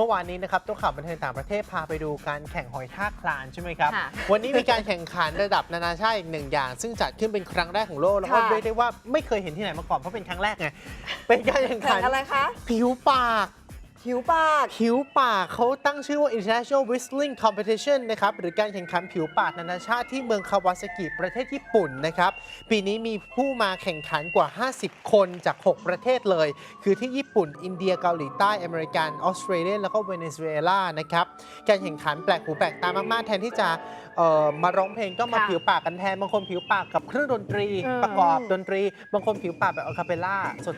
มื่อวานนี้นะครับตัวข่าวบันเทิงต่างประเทศพาไปดูการแข่งหอยทากคลานใช่ไหมครับ ค่ะวันนี้มีการแข่งขันระดับนานาชาติอีกหนึ่งอย่าง ซึ่งจัดขึ้นเป็นครั้งแรกของโลกแล้วก็ค่ะ เรียกได้ว่าไม่เคยเห็นที่ไหนมาก่อนเพราะเป็นครั้งแรกไงเป็นการแข่งแข่ขังนอะไรคะ ผิวปาก หิวปาก ผิวปากเขาตั้งชื่อว่า International Whistling Competition นะครับ หรือการแข่งขันผิวปากนานาชาติที่เมืองคาวาซากิประเทศญี่ปุ่นนะครับ ปีนี้มีผู้มาแข่งขันกว่า 50 คนจาก 6 ประเทศเลย คือที่ญี่ปุ่น อินเดียเกาหลีใต้ อเมริกัน ออสเตรเลีย แล้วก็เวเนซุเอลานะครับ การแข่งขันแปลกหูแปลกตามากๆ แทนที่จะเอ่อมาร้องเพลงก็มาค่ะผิวปากกันแทน บางคนผิวปากกับเครื่องดนตรี เออ ประกอบดนตรี บางคนผิวปากแบบอะคาเปลล่า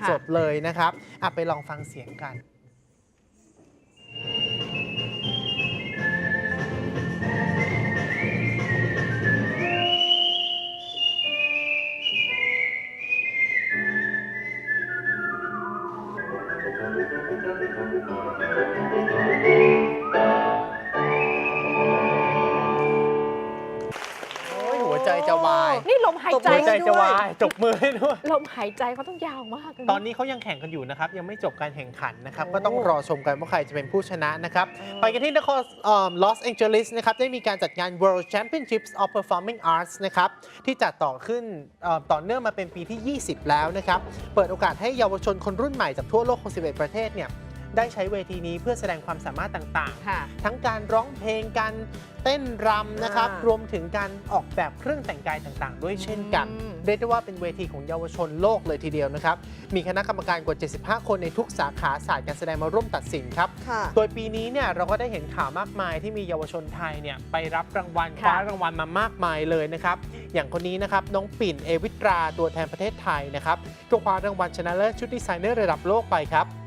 สดๆเลยนะครับอะไปลองฟังเสียงกัน Thank you. จจะวาย นี่ลมหายใจหัวใจด้วยจะวายจบมือให้ด้วย ลมหายใจเขาต้องยาวมากเลยะ ตอนนี้เขายังแข่งกันอยู่นะครับ ยังไม่จบการแข่งขันนะครับ โอ้ก็ต้องรอชมกันว่าใครจะเป็นผู้ชนะนะครับเออไปกันที่นครลอสแองเจลิสนะครับ ได้มีการจัดงาน World Championships of Performing Arts นะครับ ที่จัดต่อขึ้นเอ่อต่อเนื่องมาเป็นปีที่ 20 แล้วนะครับ เปิดโอกาสให้เยาวชนคนรุ่นใหม่จากทั่วโลก 61 ประเทศเนี่ย ได้ใช้เวทีนี้เพื่อแสดงความสามารถต่างๆค่ะทั้งการร้องเพลงการเต้นรำนะครับ อ่ารวมถึงการออกแบบเครื่องแต่งกายต่างๆ ด้วยเช่นกัน อืม เรียกได้ว่าเป็นเวทีของเยาวชนโลกเลยทีเดียวนะครับ มีคณะกรรมการกว่า 75 คนในทุกสาขาศาสตร์การแสดงมาร่วมตัดสินครับ ค่ะ โดยปีนี้เนี่ยเราก็ได้เห็นข่าวมากมายที่มีเยาวชนไทยเนี่ยไปรับรางวัลคค่ะ ว้ารางวัลมามากมายเลยนะครับ อย่างคนนี้นะครับน้องปิ่นเอวิตราตัวแทนประเทศไทยนะครับก็คว้ารางวัลชนะเลิศชุดดีไซเนอร์ระดับโลกไปครับ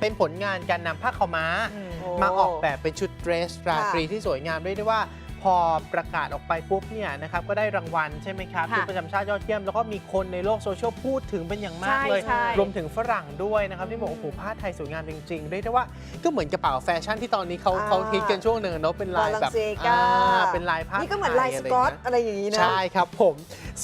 เป็นผลงานการนำผ้าขาวม้าอืมโอ้มาออกแบบเป็นชุดเดรสราตรีค่ะที่สวยงามเรียกได้ว่าพอประกาศออกไปปุ๊บเนี่ยนะครับก็ได้รางวัลใช่ไหมครับค่ะชุดประจำชาติยอดเยี่ยม แล้วก็มีคนในโลกโซเชียลพูดถึงเป็นอย่างมากใช่เลยใช่รวมถึงฝรั่งด้วยนะครับ ที่บอกอืมโอ้โหผ้าไทยสวยงามจริงๆเรียกได้ว่าก็เหมือนกระเป๋าแฟชั่นที่ตอนนี้เขาอ่าเขาฮิตกันช่วงหนึ่งเนอะเป็นลายแบบ Balenciaga อ่าเป็นลายผ้านี่ก็เหมือนลายไทสอะไรกอตเงี้ยอะไรอย่างนี้นะใช่ครับผม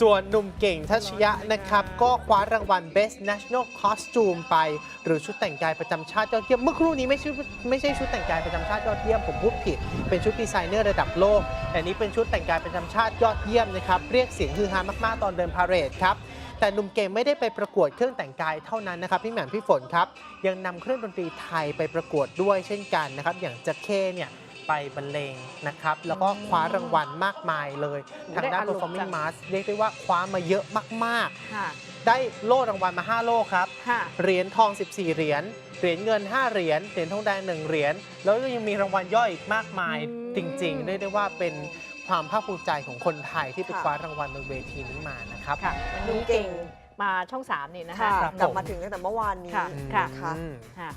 ส่วนหนุ่มเก่งทัชยะนะครับ ก็คว้ารางวัล Best National Costume ไป หรือชุดแต่งกายประจำชาติยอดเยี่ยม เมื่อครู่นี้ไม่ใช่ไม่ใช่ชุดแต่งกายประจำชาติยอดเยี่ยม ผมพูดผิด เป็นชุดดีไซเนอร์ระดับโลก แต่นี้เป็นชุดแต่งกายประจำชาติยอดเยี่ยมนะครับ เรียกเสียงฮือฮามาก ๆ ตอนเดินพาเหรดครับแต่หนุ่มเก่งไม่ได้ไปประกวดเครื่องแต่งกายเท่านั้นนะครับพี่แหม่มพี่ฝนครับ ยังนำเครื่องดนตรีไทยไปประกวดด้วยเช่นกันนะครับ อย่างจะเข้เนี่ย ไปบรรเลงนะครับ แล้วก็คว้ารางวัลมากมายเลย ทางด้านได้อารมณ์ performing จัง arts เรียกได้ว่าคว้ามาเยอะมากค่ะๆได้โล่รางวัลมา 5 โล่ครับค่ะเหรียญทอง 14 เหรียญเหรียญเงิน 5 เหรียญเหรียญทองแดง1เหรียญแล้วก็ยังมีรางวัลย่อยอีกมากมายอืมจริงๆเรียกได้ว่าเป็นความภาคภูมิใจของคนไทยที่ไปค่ะคว้ารางวัลบนเวทีนี้มานะครับค่ะวันนี้เก่งมาช่องสามนี่นะคะค่ะครับกลับผมมาถึงตั้งแต่เมื่อวานนี้ค่ะค่ะอืมค่ะ